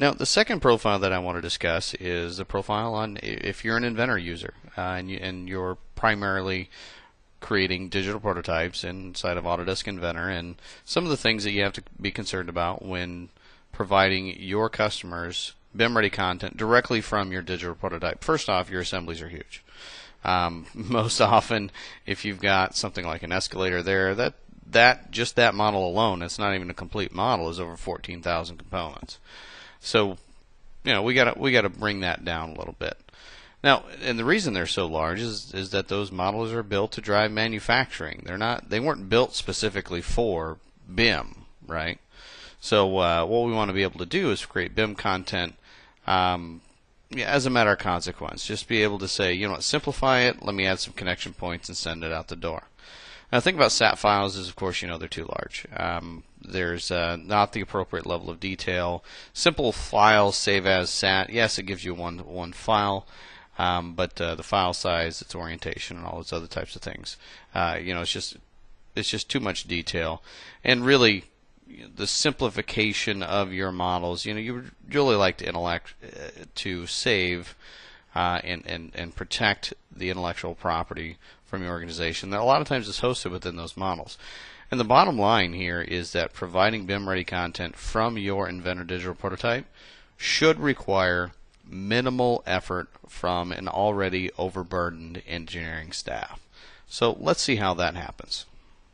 Now, the second profile that I want to discuss is the profile on if you're an inventor user uh, and, you, and you're primarily creating digital prototypes inside of Autodesk Inventor and some of the things that you have to be concerned about when providing your customers BIM ready content directly from your digital prototype. First off, your assemblies are huge. Um, most often, if you've got something like an escalator there, that that just that model alone, it's not even a complete model, is over 14,000 components. So, you know, we got to we got to bring that down a little bit. Now, and the reason they're so large is is that those models are built to drive manufacturing. They're not they weren't built specifically for BIM, right? So uh, what we want to be able to do is create BIM content um, yeah, as a matter of consequence. Just be able to say, you know what, simplify it. Let me add some connection points and send it out the door. Now, the thing about SAT files is, of course, you know they're too large. Um, there's uh, not the appropriate level of detail. Simple file, save as SAT. Yes, it gives you one one file, um, but uh, the file size, its orientation, and all those other types of things, uh, you know, it's just it's just too much detail. And really, the simplification of your models, you know, you really like to intellect uh, to save uh, and, and, and protect the intellectual property from your organization that a lot of times is hosted within those models. And the bottom line here is that providing BIM ready content from your Inventor digital prototype should require minimal effort from an already overburdened engineering staff. So let's see how that happens.